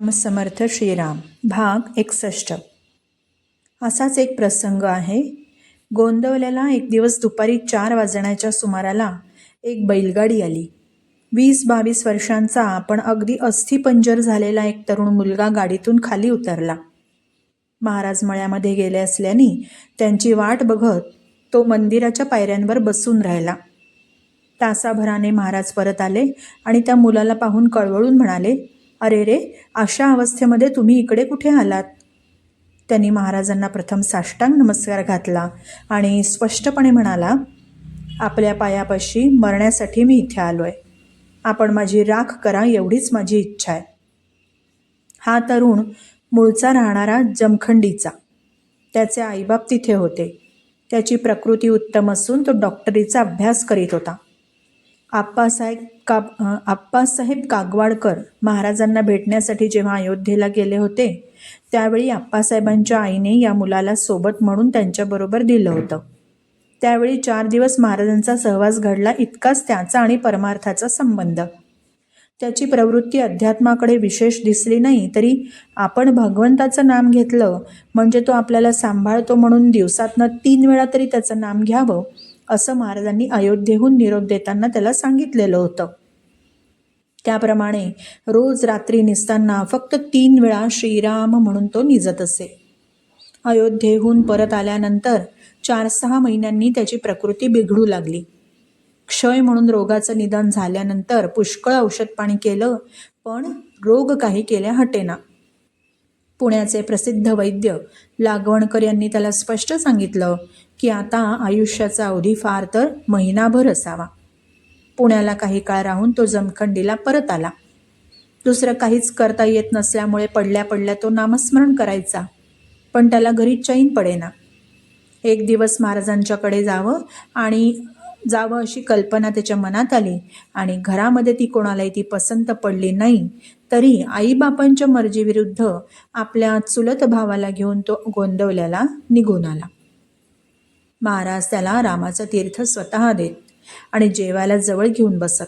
समर्थ श्रीराम भाग एकसष्ट. असाच एक प्रसंग आहे. गोंदवल्याला एक दिवस दुपारी चार वाजण्याच्या सुमाराला एक बैलगाडी आली. वीस बावीस वर्षांचा पण अगदी अस्थिपंजर झालेला एक तरुण मुलगा गाडीतून खाली उतरला. महाराज मळ्यामध्ये गेले असल्याने त्यांची वाट बघत तो मंदिराच्या पायऱ्यांवर बसून राहिला. तासाभराने महाराज परत आले आणि त्या मुलाला पाहून कळवळून म्हणाले अरे रे अशा अवस्थेमध्ये तुम्ही इकडे कुठे आलात? त्यांनी महाराजांना प्रथम साष्टांग नमस्कार घातला आणि स्पष्टपणे म्हणाला आपल्या पायापाशी मरण्यासाठी मी इथे आलो आहे आपण माझी राख करा एवढीच माझी इच्छा आहे. हा तरुण मूळचा राहणारा जमखंडीचा. त्याचे आईबाप तिथे होते. त्याची प्रकृती उत्तम असून तो डॉक्टरीचा अभ्यास करीत होता. आप्पासाहेब का आप्पासाहेब कागवाडकर महाराजांना भेटण्यासाठी जेव्हा अयोध्येला गेले होते त्यावेळी आप्पासाहेबांच्या आईने या मुलाला सोबत म्हणून त्यांच्याबरोबर दिलं होतं. त्यावेळी चार दिवस महाराजांचा सहवास घडला इतकाच त्याचा आणि परमार्थाचा संबंध. त्याची प्रवृत्ती अध्यात्माकडे विशेष दिसली नाही तरी आपण भगवंताचं नाम घेतलं म्हणजे तो आपल्याला सांभाळतो म्हणून दिवसातनं तीन वेळा तरी त्याचं नाम घ्यावं असं महाराजांनी अयोध्येहून निरोप देताना त्याला सांगितलेलं होतं. त्याप्रमाणे रोज रात्री निसताना फक्त तीन वेळा श्रीराम म्हणून तो निजत असे. अयोध्येहून परत आल्यानंतर चार सहा महिन्यांनी त्याची प्रकृती बिघडू लागली. क्षय म्हणून रोगाचं निदान झाल्यानंतर पुष्कळ औषध पाणी केलं पण रोग काही केल्या हटेना. पुण्याचे प्रसिद्ध वैद्य लागवणकर यांनी त्याला स्पष्ट सांगितलं की आता आयुष्याचा अवधी फार तर महिनाभर असावा. पुण्याला काही काळ राहून तो जमखंडीला परत आला. दुसरं काहीच करता येत नसल्यामुळे पडल्या पडल्या तो नामस्मरण करायचा. पण त्याला घरी चैन पडेना. एक दिवस महाराजांच्याकडे जावं आणि जावं अशी कल्पना त्याच्या मनात आली आणि घरामध्ये ती कोणालाही ती पसंत पडली नाही तरी आईबापांच्या मर्जीविरुद्ध आपल्या चुलत भावाला घेऊन तो गोंदवल्याला निघून आला. महाराज त्याला रामाचं तीर्थ स्वतः देत आणि जेवायला जवळ घेऊन बसत.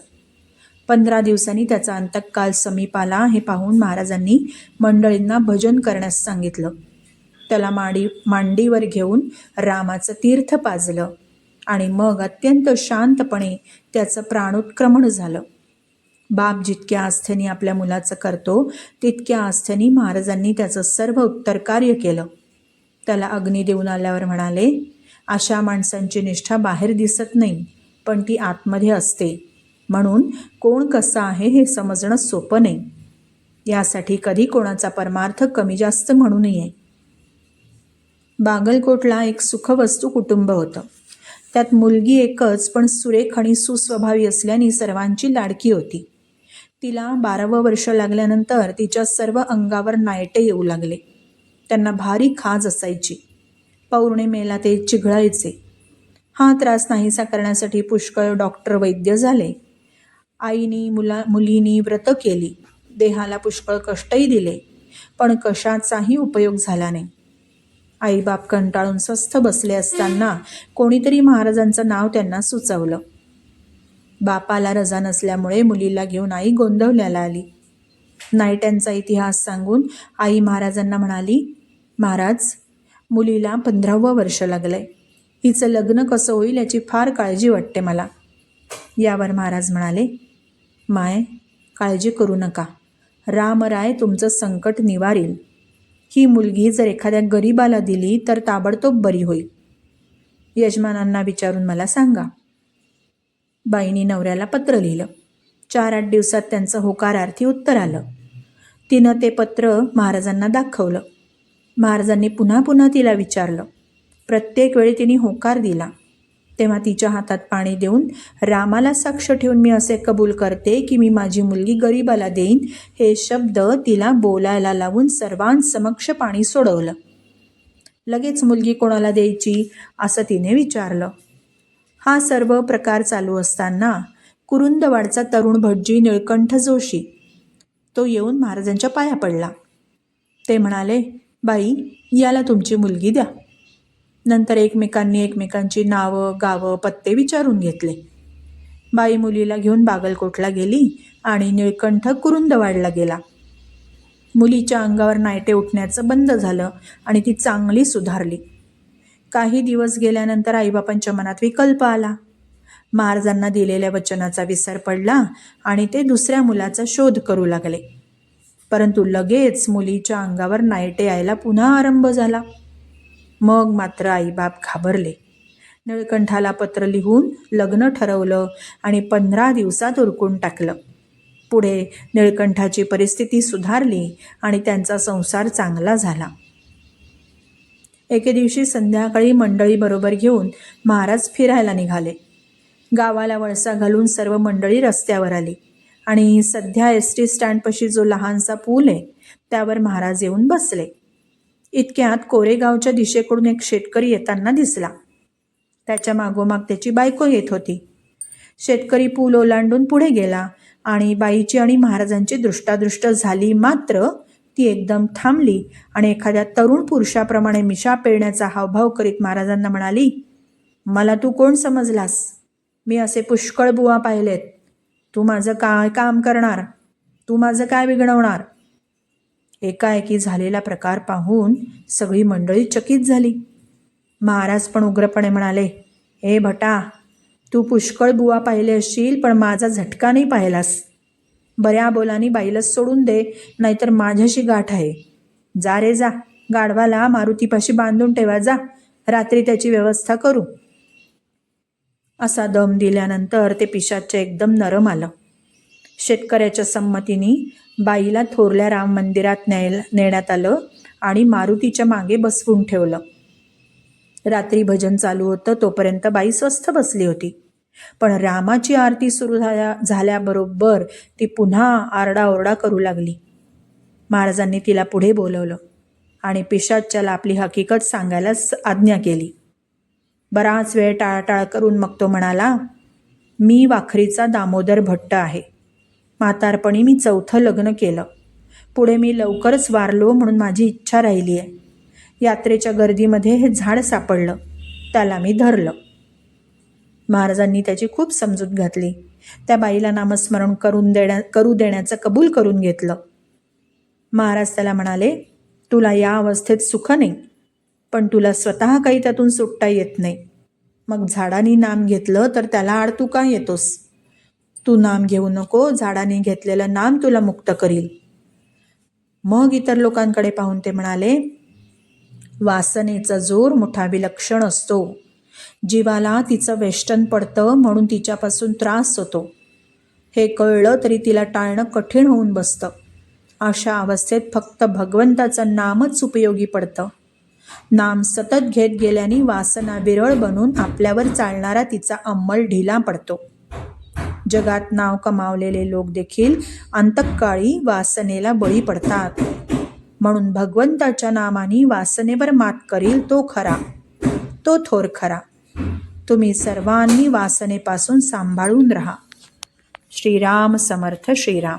पंधरा दिवसांनी त्याचा अंतकाल समीप आला हे पाहून महाराजांनी मंडळींना भजन करण्यास सांगितलं. त्याला माडी मांडीवर घेऊन रामाचं तीर्थ पाजलं आणि मग अत्यंत शांतपणे त्याचं प्राणोत्क्रमण झालं. बाप जितक्या आस्थेने आपल्या मुलाचं करतो तितक्या आस्थेने महाराजांनी त्याचं सर्व उत्तर कार्य केलं. त्याला अग्नी देऊन आल्यावर म्हणाले अशा माणसांची निष्ठा बाहेर दिसत नाही पण ती आतमध्ये असते. म्हणून कोण कसं आहे हे समजणं सोपं नाही. यासाठी कधी कोणाचा परमार्थ कमी जास्त म्हणू नये. बागलकोटला एक सुखवस्तू कुटुंब होतं. त्यात मुलगी एकच पण सुरेख आणि सुस्वभावी असल्याने सर्वांची लाडकी होती. तिला बारावं वर्ष लागल्यानंतर तिच्या सर्व अंगावर नायटे येऊ लागले. त्यांना भारी खाज असायची. पौर्णिमेला ते चिघळायचे. हा त्रास नाहीसा करण्यासाठी पुष्कळ डॉक्टर वैद्य झाले. आईनी मुला मुलीनी व्रत केली. देहाला पुष्कळ कष्टही दिले पण कशाचाही उपयोग झाला नाही. आईबाप कंटाळून स्वस्थ बसले असताना कोणीतरी महाराजांचं नाव त्यांना सुचवलं. बापाला रजा नसल्यामुळे मुलीला घेऊन आई गोंधवल्याला आली. नाईट्यांचा इतिहास सांगून आई महाराजांना म्हणाली महाराज मुलीला पंधरावं वर्ष लागलं आहे हिचं लग्न कसं होईल याची फार काळजी वाटते मला. यावर महाराज म्हणाले माय काळजी करू नका. रामराय तुमचं संकट निवारील. ही मुलगी जर एखाद्या गरीबाला दिली तर ताबडतोब बरी होईल. यजमानांना विचारून मला सांगा. बाईनी नवऱ्याला पत्र लिहिलं. चार आठ दिवसात त्यांचं होकारार्थी उत्तर आलं. तिनं ते पत्र महाराजांना दाखवलं. महाराजांनी पुन्हा पुन्हा तिला विचारलं. प्रत्येक वेळी तिने होकार दिला. तेव्हा तिच्या हातात पाणी देऊन रामाला साक्ष ठेवून मी असे कबूल करते की मी माझी मुलगी गरीबाला देईन हे शब्द तिला बोलायला लावून सर्वांसमक्ष पाणी सोडवलं. लगेच मुलगी कोणाला द्यायची? असं तिने विचारलं. हा सर्व प्रकार चालू असताना कुरुंदवाडचा तरुण भटजी निळकंठ जोशी तो येऊन महाराजांच्या पाया पडला. ते म्हणाले बाई याला तुमची मुलगी द्या. नंतर एकमेकांनी एकमेकांची नावं गावं पत्ते विचारून घेतले. बाई मुलीला घेऊन बागलकोटला गेली आणि निळकंठ कुरुंदवाडला गेला. मुलीच्या अंगावर नायटे उठण्याचं बंद झालं आणि ती चांगली सुधारली. काही दिवस गेल्यानंतर आईबापांच्या मनात विकल्प आला. महाराजांना दिलेल्या वचनाचा विसर पडला आणि ते दुसऱ्या मुलाचा शोध करू लागले. परंतु लगेच मुलीच्या अंगावर नायटे यायला पुन्हा आरंभ झाला. मग मात्र आईबाप घाबरले. निळकंठाला पत्र लिहून लग्न ठरवलं आणि पंधरा दिवसात उरकून टाकलं. पुढे निळकंठाची परिस्थिती सुधारली आणि त्यांचा संसार चांगला झाला. एके दिवशी संध्याकाळी मंडळी बरोबर घेऊन महाराज फिरायला निघाले. गावाला वळसा घालून सर्व मंडळी रस्त्यावर आली. आणि सध्या एस टी स्टँडपाशी जो लहानसा पूल आहे त्यावर महाराज येऊन बसले. इतक्यात कोरेगावच्या दिशेकडून एक शेतकरी येताना दिसला. त्याच्या मागोमाग त्याची बायको येत होती. शेतकरी पूल ओलांडून पुढे गेला आणि बाईची आणि महाराजांची दृष्टादृष्ट झाली मात्र ती एकदम थांबली आणि एखाद्या तरुण पुरुषाप्रमाणे मिशा पेळण्याचा हावभाव करीत महाराजांना म्हणाली मला तू कोण समजलास? मी असे पुष्कळ बुवा पाहिलेत. तू माझं काय काम करणार? तू माझं काय बिघडवणार? एकाएकी झालेला प्रकार पाहून सगळी मंडळी चकित झाली. महाराज पण उग्रपणे म्हणाले ए भटा तू पुष्कळ बुवा पाहिले असशील पण माझा झटका नाही पाहिलास. बऱ्या बोलानी बाईलाच सोडून दे नाहीतर माझ्याशी गाठ आहे. जा रे जा गाढवाला मारुतीपाशी बांधून ठेवा जा. रात्री त्याची व्यवस्था करू. असा दम दिल्यानंतर ते पिशाच्या एकदम नरम आलं. शेतकऱ्याच्या संमतीने बाईला थोरल्या राम मंदिरात न्यायला नेण्यात आलं आणि मारुतीच्या मागे बसवून ठेवलं. रात्री भजन चालू होतं तोपर्यंत बाई स्वस्थ बसली होती. पण रामाची आरती सुरू झाल्या झाल्याबरोबर ती पुन्हा आरडाओरडा करू लागली. महाराजांनी तिला पुढे बोलवलं आणि पिशाच्याला आपली हकीकत सांगायला स- आज्ञा केली. बराच वेळ टाळाटाळ करून मग तो म्हणाला मी वाखरीचा दामोदर भट्ट आहे. म्हातारपणी मी चौथं लग्न केलं. पुढे मी लवकरच वारलो म्हणून माझी इच्छा राहिली आहे. यात्रेच्या गर्दीमध्ये हे झाड सापडलं. त्याला मी धरलं. महाराजांनी त्याची खूप समजूत घातली. त्या बाईला नामस्मरण करून देण्या करू देण्याचं कबूल करून घेतलं. महाराज त्याला म्हणाले तुला या अवस्थेत सुख नाही. पण तुला स्वतः काही त्यातून सुटता येत नाही. मग झाडांनी नाम घेतलं तर त्याला आड तू का येतोस? तू नाम घेऊ नको झाडाने घेतलेलं नाम तुला मुक्त करील. मग इतर लोकांकडे पाहून ते म्हणाले वासनेचा जोर मोठा विलक्षण असतो. जीवाला तिचं वेष्टन पडतं म्हणून तिच्यापासून त्रास होतो. हे कळलं तरी तिला टाळणं कठीण होऊन बसतं. अशा अवस्थेत फक्त भगवंताचं नामच उपयोगी पडतं. नाम सतत घेत गेल्याने वासना विरळ बनून आपल्यावर चालणारा तिचा अंमल ढिला पडतो. जगात नाव कमावलेले लोक देखील अंतकाळी वासनेला बळी पडतात. म्हणून भगवंताच्या नामाने वासनेवर मात करील तो खरा तो थोर खरा. तुम्ही सर्वांनी वासनेपासून सांभाळून राहा. श्रीराम समर्थ श्रीराम.